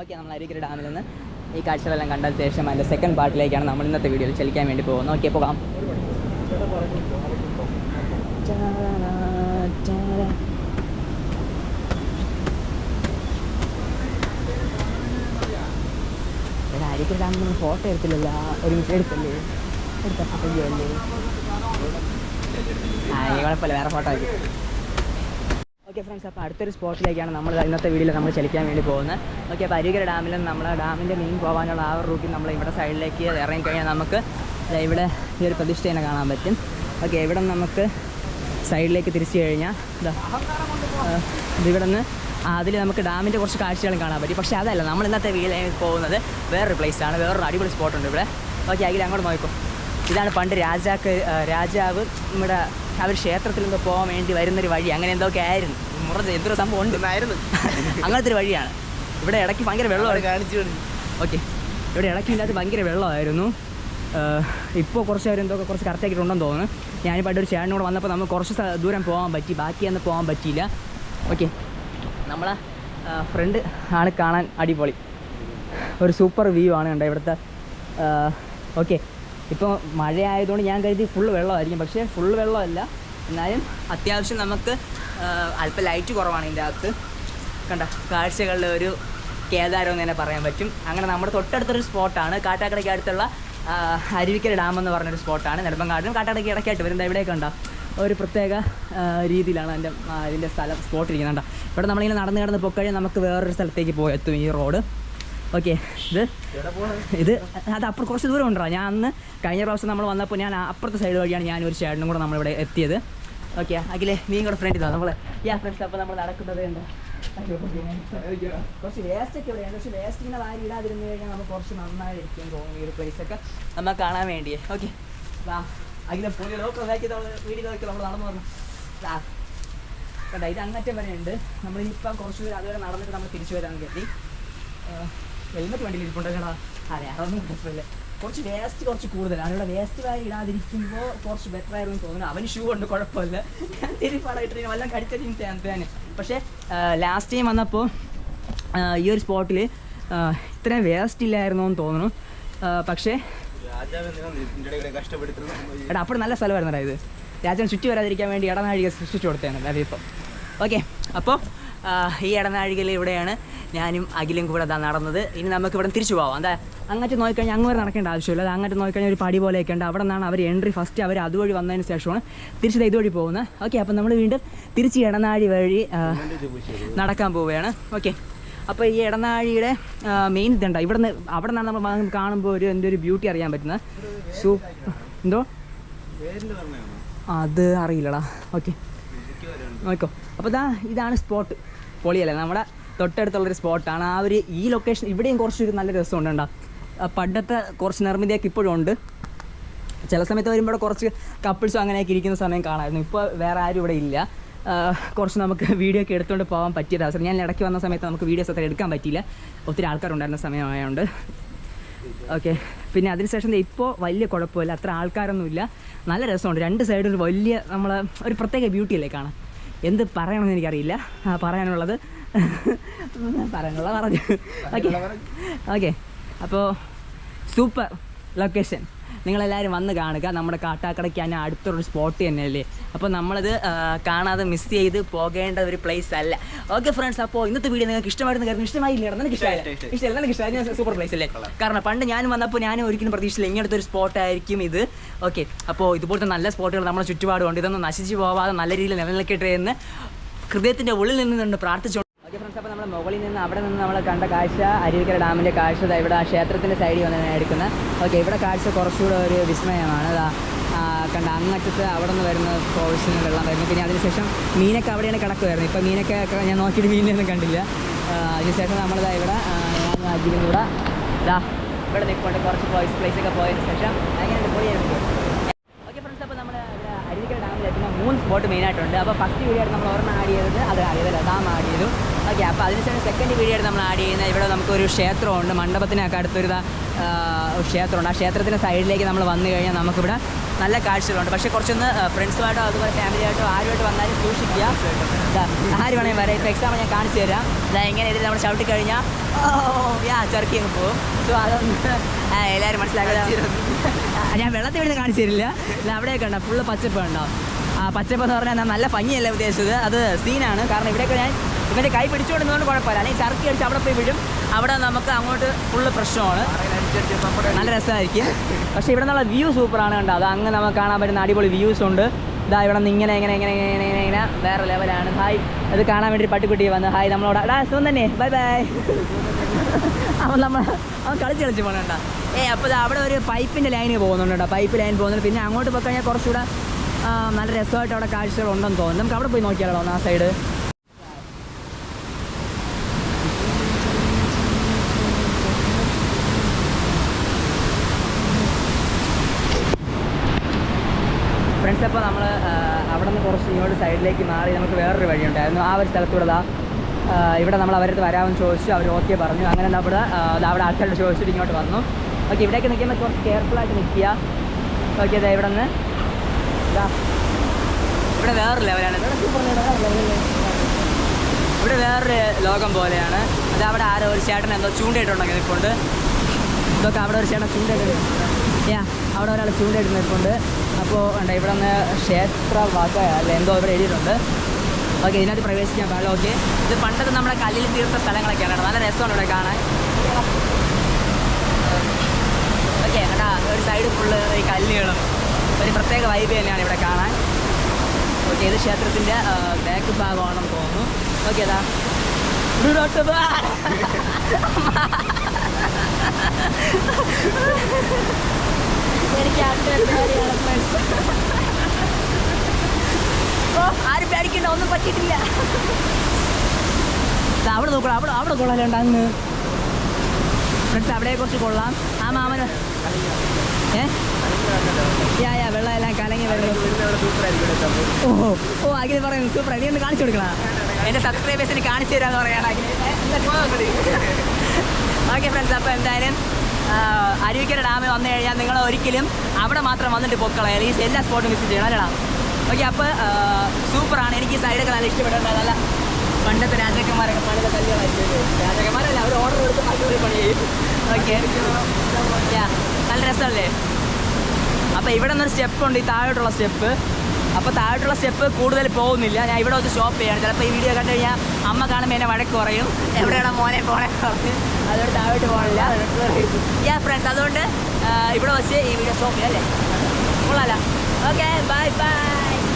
Okay നമ്മൾ അരിക്കര ഡാമിൽ നിന്ന് ഈ കാഴ്ചകളെല്ലാം കണ്ട ശേഷം അതിന്റെ സെക്കൻഡ് പാർട്ടിലേക്കാണ് നമ്മൾ ഇന്നത്തെ വീഡിയോയിൽ ചലിക്കാൻ വേണ്ടി പോകുന്നത്. ഓക്കെ പോകാം. അരിക്കര ഡാമിൽ നിന്ന് ഫോട്ടോ എടുത്തില്ലല്ലോ. ഒരു മിനിറ്റ് എടുത്തല്ലേ? എടുത്തല്ലേ കുഴപ്പമില്ല. വേറെ ഫോട്ടോ ആയിരിക്കും. ഓക്കെ ഫ്രണ്ട്സ് അപ്പോൾ അടുത്തൊരു സ്പോട്ടിലേക്കാണ് നമ്മൾ ഇന്നത്തെ വീഡിയോയിൽ നമ്മൾ ചലിക്കാൻ വേണ്ടി പോകുന്നത്. ഓക്കെ അപ്പോൾ അരികര ഡാമിലും നമ്മൾ ഡാമിന്റെ മീൻ പോകാനുള്ള ആ റൂട്ടിൽ നമ്മൾ ഇവിടെ സൈഡിലേക്ക് ഇറങ്ങിക്കഴിഞ്ഞാൽ നമുക്ക് ഇവിടെ ഈ ഒരു പ്രതിഷ്ഠേനെ കാണാൻ പറ്റും. ഓക്കെ ഇവിടെ നമുക്ക് സൈഡിലേക്ക് തിരിച്ചു കഴിഞ്ഞാൽ ഇവിടെ നിന്ന് അതിൽ നമുക്ക് ഡാമിന്റെ കുറച്ച് കാഴ്ചകളും കാണാൻ പറ്റും. പക്ഷേ അതല്ല നമ്മൾ ഇന്നത്തെ വീഡിയോയിൽ പോകുന്നത് വേറൊരു പ്ലേസാണ് വേറൊരു അടിപൊളി സ്പോട്ടുണ്ട് ഇവിടെ. ഓക്കെ അതിൽ അങ്ങോട്ട് നോക്കും ഇതാണ് പണ്ട് രാജാക്ക് രാജാവ് നമ്മുടെ ക്ഷേത്രത്തിൽ നിന്ന് പോകാൻ വേണ്ടി വരുന്നൊരു വഴി അങ്ങനെ എന്തൊക്കെ ആയിരുന്നു? മുറ എന്തൊരു സംഭവം ഉണ്ട്. ആയിരുന്നു അങ്ങനത്തെ ഒരു വഴിയാണ്. ഇവിടെ ഇടയ്ക്ക് ഭയങ്കര വെള്ളമാണ് കാണിച്ചു ഓക്കെ. ഇവിടെ ഇടയ്ക്ക് ഇതിനകത്ത് ഭയങ്കര വെള്ളമായിരുന്നു. ഇപ്പോൾ കുറച്ച് പേര് എന്തൊക്കെ കുറച്ച് കറക്റ്റാക്കിയിട്ടുണ്ടെന്ന് തോന്നുന്നു. ഞാനിപ്പോൾ ഒരു ചേട്ടനോട് വന്നപ്പോൾ നമുക്ക് കുറച്ച് ദൂരം പോകാൻ പറ്റി. ബാക്കിയൊന്നും പോകാൻ പറ്റിയില്ല. ഓക്കെ. നമ്മളെ ഫ്രണ്ട് ആണ് കാണാൻ അടിപൊളി. ഒരു സൂപ്പർ വ്യൂ ആണ് കണ്ടത് ഇവിടുത്തെ? ഓക്കെ. ഇപ്പോൾ മഴയായതുകൊണ്ട് ഞാൻ കരുതി ഫുൾ വെള്ളമായിരിക്കും. പക്ഷേ ഫുൾ വെള്ളമല്ല. എന്നാലും അത്യാവശ്യം നമുക്ക് അല്പം ലൈറ്റ് കുറവാണ് ഇതിന്റെ അകത്ത്. കണ്ട കാഴ്ചകളിലെ ഒരു കേദാരം എന്ന് തന്നെ പറയാൻ പറ്റും. അങ്ങനെ നമ്മുടെ തൊട്ടടുത്തൊരു സ്പോട്ടാണ്. കാട്ടാക്കടയ്ക്ക് അടുത്തുള്ള അരുവിക്കര ഡാം എന്ന് പറഞ്ഞൊരു സ്പോട്ടാണ്. നെടുമ്പങ്കാടും കാട്ടാക്കടയ്ക്ക് ഇടയ്ക്കായിട്ട് വരുന്നത്. ഇവിടെയൊക്കെ ഉണ്ടോ ഒരു പ്രത്യേക രീതിയിലാണ് ആ, ഇതിന്റെ സ്ഥലം സ്പോട്ട് ഇരിക്കുന്നുണ്ട് ഇവിടെ നമ്മളിങ്ങനെ നടന്ന് കിടന്ന് പൊക്കഴിഞ്ഞാൽ നമുക്ക് വേറൊരു സ്ഥലത്തേക്ക് പോയി എത്തും ഈ റോഡ്. ഓക്കെ. ഇത്? ഇത്? അത് അപ്പുറം കുറച്ച് ദൂരം ഉണ്ടോ? ഞാൻ അന്ന് കഴിഞ്ഞ പ്രാവശ്യം നമ്മൾ വന്നപ്പോൾ ഞാൻ അപ്പുറത്തെ സൈഡ് വഴിയാണ് ഞാൻ ഒരു ചേട്ടനും കൂടെ നമ്മളിവിടെ എത്തിയത്. ഓക്കെ അഖിലെ നീ കൂടെ ഫ്രണ്ട് ഇതാ നമ്മൾ യാ ഫ്രണ്ട്സ് അപ്പോൾ നമ്മൾ നടക്കുന്നത് ഉണ്ട് കുറച്ച് വേസ്റ്റ് ഒക്കെ ഇവിടെയാണ് പക്ഷേ വേസ്റ്റ് ഇങ്ങനെ വാരി ഇടാതിരുന്ന് കഴിഞ്ഞാൽ നമുക്ക് കുറച്ച് നന്നായിരിക്കും തോന്നുന്നു ഈ ഒരു place ഒക്കെ. നമുക്ക് കാണാൻ വേണ്ടി ഓക്കെ. വാ. അഖിലെ പോലെ ലോക്കൽ നോക്കി നമ്മൾ നമ്മൾ നടന്നു ദാ. കണ്ടോ ഇത് അങ്ങറ്റം വരെ ഉണ്ട്. നമ്മളിപ്പം കുറച്ച് ദൂരം അതുവരെ നടന്നിട്ട് നമ്മൾ തിരിച്ചു വരാൻ കരുതി ഹെൽമെറ്റ് വണ്ടിയിൽ ഇരിപ്പുണ്ടോ ചേട്ടാ അതെ അതൊന്നും കുഴപ്പമില്ല. കുറച്ച് വേസ്റ്റ് കുറച്ച് കൂടുതലാണ് ഇവിടെ വേസ്റ്റ് ആയി ഇടാതിരിക്കുമ്പോൾ കുറച്ച് ബെറ്റർ ആയിരുന്നു തോന്നുന്നു. അവന് ഷൂ ഉണ്ട് കുഴപ്പമില്ല. ഞാൻ തിരിപ്പാടായിട്ട് പടമിട്ട് വല്ലതും കടിച്ചു ഫാൻ പക്ഷേ ലാസ്റ്റ് ടൈം വന്നപ്പോൾ ഈ ഒരു സ്പോട്ടിൽ ഇത്രയും വേസ്റ്റ് ഇല്ലായിരുന്നു എന്ന് തോന്നുന്നു. പക്ഷേ എടാ അപ്പോൾ നല്ല സ്ഥലമായിരുന്നു ഇത്. രാജാവിന് ചുറ്റി വരാതിരിക്കാൻ വേണ്ടി ഇടനാഴിക സൃഷ്ടിച്ചു കൊടുത്തതാണ് അതായത് ഇപ്പം. ഓക്കെ അപ്പോൾ ഈ ഇടനാഴികയിൽ ഇവിടെയാണ് ഞാനും അഖിലും കൂടെ അതാ നടന്നത്. ഇനി നമുക്ക് ഇവിടെ തിരിച്ചു പോവാം. എന്താ അങ്ങോട്ട് നോക്കിക്കഴിഞ്ഞാൽ അങ്ങ് വരെ നടക്കേണ്ട ആവശ്യമില്ല. അത് അങ്ങോട്ട് നോക്കിക്കഴിഞ്ഞാൽ ഒരു പടി പോലെയൊക്കെ ഉണ്ട്. അവിടെ നിന്നാണ് അവർ എൻട്രി ഫസ്റ്റ് അവർ അതുവഴി വന്നതിന് ശേഷമാണ് തിരിച്ച് ഇതുവഴി പോകുന്നത്. ഓക്കെ അപ്പം നമ്മൾ വീണ്ടും തിരിച്ച് ഇടനാഴി വഴി നടക്കാൻ പോവുകയാണ്. ഓക്കെ അപ്പോൾ ഈ ഇടനാഴിയുടെ മെയിൻ ഇതുണ്ട്? ഇവിടെ നിന്ന് അവിടെ നിന്നാണ് നമ്മൾ കാണുമ്പോൾ ഒരു എന്റെ ഒരു ബ്യൂട്ടി അറിയാൻ പറ്റുന്നത്. സൂ എന്തോ? അത് അറിയില്ലടാ. ഓക്കെ നോക്കോ. അപ്പോൾ ഇതാ ഇതാണ് സ്പോട്ട് പൊളിയല്ലേ? നമ്മുടെ തൊട്ടടുത്തുള്ളൊരു സ്പോട്ടാണ് ആ ഒരു ഈ ലൊക്കേഷൻ ഇവിടെയും കുറച്ചൊരു നല്ല രസമുണ്ട് ഉണ്ട് പണ്ടത്തെ കുറച്ച് നിർമ്മിതിയൊക്കെ ഇപ്പോഴും ഉണ്ട്. ചില സമയത്ത് വരുമ്പോൾ കുറച്ച് കപ്പിൾസും അങ്ങനെയൊക്കെ ഇരിക്കുന്ന സമയം കാണാമായിരുന്നു ഇപ്പോൾ വേറെ ആരും ഇവിടെ ഇല്ല. കുറച്ച് നമുക്ക് വീഡിയോ ഒക്കെ എടുത്തുകൊണ്ട് പോകാൻ പറ്റിയത് അവസരം. ഞാൻ ഇടയ്ക്ക് വന്ന സമയത്ത് നമുക്ക് വീഡിയോസ് അത്ര എടുക്കാൻ പറ്റിയില്ല. ഒത്തിരി ആൾക്കാരുണ്ടായിരുന്ന സമയമായതുകൊണ്ട് ഓക്കെ. പിന്നെ അതിനുശേഷം ഇപ്പോൾ വലിയ കുഴപ്പമില്ല. അത്ര ആൾക്കാരൊന്നുമില്ല. നല്ല രസമുണ്ട്. രണ്ട് സൈഡും ഒരു വലിയ നമ്മൾ ഒരു പ്രത്യേക ബ്യൂട്ടി അല്ലേ കാണാൻ? എന്ത് പറയണമെന്ന് എനിക്കറിയില്ല. പറയാനുള്ളത് പറയാനുള്ളത് പറഞ്ഞു. ഓക്കെ ഓക്കെ അപ്പോൾ സൂപ്പർ ലൊക്കേഷൻ. നിങ്ങളെല്ലാവരും വന്ന് കാണുക. നമ്മുടെ കാട്ടാക്കടയ്ക്ക് തന്നെ അടുത്തൊരു സ്പോട്ട് തന്നെയല്ലേ? അപ്പോൾ നമ്മളത് കാണാതെ മിസ് ചെയ്ത് പോകേണ്ട ഒരു പ്ലേസ് അല്ല. ഓക്കെ ഫ്രണ്ട്സ് അപ്പോൾ ഇന്നത്തെ വീഡിയോ നിങ്ങൾക്ക് ഇഷ്ടമായിരുന്നു കാരണം ഇഷ്ടമായില്ല നിനക്ക് ഇഷ്ടമായില്ല. ഇഷ്ടമല്ല നിനക്ക് ഇഷ്ടമായി സൂപ്പർ പ്ലേസ് അല്ലേ? കാരണം പണ്ട് ഞാൻ വന്നപ്പോൾ ഞാൻ ഒരിക്കലും പ്രതീക്ഷിച്ചില്ല. ഇങ്ങനത്തെ ഒരു സ്പോട്ടായിരിക്കും ഇത്. ഓക്കെ അപ്പോൾ ഇതുപോലത്തെ നല്ല സ്പോട്ടുകൾ നമ്മുടെ ചുറ്റുപാടുണ്ട് ഇതൊന്നും നശിച്ചു പോവാതെ നല്ല രീതിയിൽ നിലനിൽക്കട്ടെ എന്ന് ഹൃദയത്തിന്റെ ഉള്ളിൽ നിന്ന് നിന്ന് പ്രാർത്ഥിച്ചു ഓക്കെ ഫ്രണ്ട്സ് അപ്പോൾ നമ്മൾ മുകളിൽ നിന്ന് അവിടെ നിന്ന് നമ്മൾ കണ്ട കാഴ്ച അരുവിക്കര ഡാമിന്റെ കാഴ്ച. ഇവിടെ ആ ക്ഷേത്രത്തിന്റെ സൈഡിൽ വന്ന് ഞാൻ എടുക്കുന്നത് ഓക്കെ ഇവിടെ കാഴ്ച കുറച്ചുകൂടെ ഒരു വിസ്മയമാണ്. ആ, കണ്ട. അങ്ങറ്റത്ത് അവിടെ നിന്ന് വരുന്ന ഫോഴ്സിന് വെള്ളം വരുന്നു. പിന്നെ അതിനുശേഷം മീനൊക്കെ അവിടെയാണ് കിടക്കുമായിരുന്നു ഇപ്പോൾ മീനൊക്കെ ഞാൻ നോക്കിയിട്ട് മീനിലൊന്നും കണ്ടില്ല. അതിനുശേഷം നമ്മളിതാ ഇവിടെ ഞാൻ അജിനും കൂടെ ഇതാ ഇവിടെ നിൽക്കൊണ്ട് കുറച്ച് പ്ലേസ് പ്ലേസൊക്കെ പോയതിന് ശേഷം അങ്ങനെ പൊളിയായിരുന്നു ഓക്കെ ഫ്രണ്ട്സ് അപ്പോൾ നമ്മൾ ഇവിടെ അരുവിക്കര ഡാമിലെത്തുന്ന മൂന്ന് സ്പോട്ട് മെയിനായിട്ടുണ്ട് അപ്പോൾ ഫസ്റ്റ് വീഡിയോ ആയിട്ട് നമ്മൾ ഒരെണ്ണം ആഡ് ചെയ്തത് ആഡ് ചെയ്തു ഓക്കെ അപ്പോൾ അതിനുശേഷം സെക്കൻഡ് വീഡിയോ ആയിട്ട് നമ്മൾ ആഡ് ചെയ്യുന്നത് ഇവിടെ നമുക്കൊരു ക്ഷേത്രമുണ്ട്. മണ്ഡപത്തിനൊക്കെ അടുത്തൊരു ക്ഷേത്രമുണ്ട്. ആ ക്ഷേത്രത്തിന്റെ സൈഡിലേക്ക് നമ്മൾ വന്നു കഴിഞ്ഞാൽ നമുക്കിവിടെ നല്ല കാഴ്ചകളുണ്ട്. പക്ഷേ കുറച്ചൊന്ന് ഫ്രണ്ട്സുമായിട്ടോ അതുപോലെ ഫാമിലിയായിട്ടോ ആരുമായിട്ട് വന്നാലും സൂക്ഷിക്കുക. ആര് വേണമെങ്കിൽ വരാം. ഇപ്പോൾ എക്സാമ്പിൾ ഞാൻ കാണിച്ചു തരാം. ഇതാ എങ്ങനെ ഇതിൽ നമ്മൾ ചവിട്ടി കഴിഞ്ഞാൽ ഓ യാ ചെറുക്കി അങ്ങ് പോകും. സോ അതൊന്ന് ആ, എല്ലാവരും മനസ്സിലാക്കുക ഞാൻ വെള്ളത്തിൽ വീണ് കാണിച്ചു തരില്ല. അവിടെയൊക്കെ ഉണ്ടോ? ഫുള്ള് പച്ചപ്പ് ഉണ്ടാവും പച്ചപ്പ് എന്ന് പറഞ്ഞാൽ നല്ല ഭംഗിയല്ല ഉദ്ദേശിച്ചത്? അത് സീനാണ്. കാരണം ഇവിടെയൊക്കെ ഞാൻ ഇവന്റെ കൈ പിടിച്ചുകൊണ്ടിരുന്നതുകൊണ്ട് കുഴപ്പമില്ല. അല്ലെങ്കിൽ ചർക്കി അടിച്ച് അവിടെ പോയി വീഴും. അവിടെ നമുക്ക് അങ്ങോട്ട് ഫുള്ള് പ്രശ്നമാണ്. നല്ല രസമായിരിക്കും. പക്ഷേ ഇവിടെ നിന്നുള്ള വ്യൂ സൂപ്പറാണ് കണ്ടോ? അത് അങ്ങ് നമുക്ക് കാണാൻ പറ്റുന്ന അടിപൊളി വ്യൂസ് ഉണ്ട്. ഇതാ ഇവിടെ നിന്ന് ഇങ്ങനെ ഇങ്ങനെ ഇങ്ങനെ ഇങ്ങനെ ഇങ്ങനെ ഇങ്ങനെ വേറെ ലെവലാണ് ഹായ് അത് കാണാൻ വേണ്ടി പട്ടിക്കുട്ടി വന്ന്. ഹായ് നമ്മളോട്. എടാ സുഖം തന്നെ. ബൈ ബൈ അവൻ നമ്മൾ അവൻ കളിച്ച് കളിച്ച് പോകണണ്ട ഏ അപ്പോൾ അവിടെ ഒരു പൈപ്പിന്റെ ലൈന് പോകുന്നുണ്ട് പൈപ്പ് ലൈൻ പോകുന്നുണ്ട്. പിന്നെ അങ്ങോട്ട് പോയി കഴിഞ്ഞാൽ കുറച്ചുകൂടെ നല്ല രസമായിട്ട് അവിടെ കാഴ്ചകൾ ഉണ്ടെന്ന് തോന്നുന്നു. നമുക്ക് അവിടെ പോയി നോക്കിയാലോ ആ സൈഡ് ഫ്രണ്ട്സ് അപ്പോൾ നമ്മൾ അവിടെ നിന്ന് കുറച്ച് ഇങ്ങോട്ട് സൈഡിലേക്ക് മാറി നമുക്ക് വേറൊരു വഴിയുണ്ടായിരുന്നു. ആ ഒരു സ്ഥലത്തൂടെ ദാ ഇവിടെ നമ്മൾ അവരടുത്ത് വരാമെന്ന് ചോദിച്ചു. അവർ ഓക്കെ പറഞ്ഞു. അങ്ങനെ നമ്മുടെ അവിടെ ആൾക്കാരോട് ചോദിച്ചിട്ട് ഇങ്ങോട്ട് വന്നു. ഓക്കെ ഇവിടേക്ക് നിൽക്കുമ്പോൾ കുറച്ച് കെയർഫുള്ളായിട്ട് നിൽക്കുക. ഓക്കെ അതെ ഇവിടെ നിന്ന് ഇവിടെ വേറൊരു ലെവലാണ് ഇവിടെ വേറൊരു ലോകം പോലെയാണ്. അത് അവിടെ ആരോ ഒരു ചേട്ടൻ എന്തോ ചൂണ്ടയിട്ടുണ്ടെങ്കിൽ നിൽപ്പുണ്ട്. ഇതൊക്കെ അവിടെ ഒരു ചേട്ടൻ ചൂണ്ടയിട്ട് യാ അവിടെ ഒരാൾ ചൂണ്ടയിട്ട് നിൽപ്പുണ്ട്. അപ്പോൾ ഉണ്ട് ഇവിടെ നിന്ന് ക്ഷേത്ര വാക്ക അല്ല എന്തോ ഇവിടെ എഴുതിയിട്ടുണ്ട്. ഓക്കെ ഇതിനകത്ത് പ്രവേശിക്കാൻ പാടില്ല. ഓക്കെ ഇത് പണ്ടത്തെ നമ്മുടെ കല്ലിൽ തീർത്ത സ്ഥലങ്ങളൊക്കെയാണ് കേട്ടോ. നല്ല രസമാണ് ഇവിടെ കാണാൻ. ഓക്കെ കേട്ടാ ഒരു സൈഡ് ഫുള്ള് ഈ കല്ലുകളും. ഒരു പ്രത്യേക വൈബ് തന്നെയാണ് ഇവിടെ കാണാൻ. ഓക്കെ ഇത് ക്ഷേത്രത്തിന്റെ ബാക്ക് ഭാഗമാണെന്ന് തോന്നുന്നു. ഓക്കെ അതാ. എനിക്ക് ആരും പേടിക്കണ്ട ഒന്നും പറ്റിയിട്ടില്ല. അവിടെ നോക്കണം അവിടെ അവിടെ കൊള്ളാലുണ്ട് അങ്ങ്. ഫ്രണ്ട്സ് അവിടെ കുറച്ച് കൊള്ളാം. ആ മാമന്. ഏ? യാ യാ വെള്ളം എല്ലാം കലങ്ങി ഓ ഓ അഖിൽ പറയുന്നു സൂപ്പർ നീ ഒന്ന് കാണിച്ചു കൊടുക്കണം? എന്റെ സബ്സ്ക്രൈബേഴ്സിന് കാണിച്ചു തരാന്ന് പറയാണ് ഓക്കെ ഫ്രണ്ട്സ് അപ്പോൾ എന്തായാലും അരുവിക്കര ഡാമിൽ വന്നു കഴിഞ്ഞാൽ നിങ്ങൾ ഒരിക്കലും അവിടെ മാത്രം വന്നിട്ട് പൊക്കളെ. ഈ എല്ലാ സ്പോട്ടും വിസിറ്റ് ചെയ്യണം അല്ലടാ ഓക്കെ അപ്പോൾ സൂപ്പറാണ് എനിക്ക് ഈ സൈഡൊക്കെ നല്ല ഇഷ്ടപ്പെട്ടുണ്ട് നല്ല പണ്ടത്തെ രാജാക്കന്മാരൊക്കെ പണിത കല്യാണമായിരിക്കും രാജാക്കന്മാരല്ല അവർ ഓർഡർ കൊടുത്ത് അടിപൊളി പണി ചെയ്യും ഓക്കെ നല്ല രസമല്ലേ? അപ്പോൾ ഇവിടെ നിന്നൊരു സ്റ്റെപ്പ് ഉണ്ട് ഈ താഴോട്ടുള്ള സ്റ്റെപ്പ് അപ്പോൾ താഴോട്ടുള്ള സ്റ്റെപ്പ് കൂടുതൽ പോകുന്നില്ല. ഞാൻ ഇവിടെ വെച്ച് സ്റ്റോപ്പ് ചെയ്യണം. ചിലപ്പോൾ ഈ വീഡിയോ കണ്ടു കഴിഞ്ഞാൽ അമ്മ കാണുമ്പോൾ എന്നെ വഴക്ക് കുറയും എവിടെയാണ് മോനെ പോണേ പറഞ്ഞ്. അതുകൊണ്ട് താഴോട്ട് പോകണില്ല യാ ഫ്രണ്ട്സ് അതുകൊണ്ട് ഇവിടെ വെച്ച് ഈ വീഡിയോ സ്റ്റോപ്പ് ചെയ്യാം അല്ലേ? കൊള്ളാലോ. Okay bye bye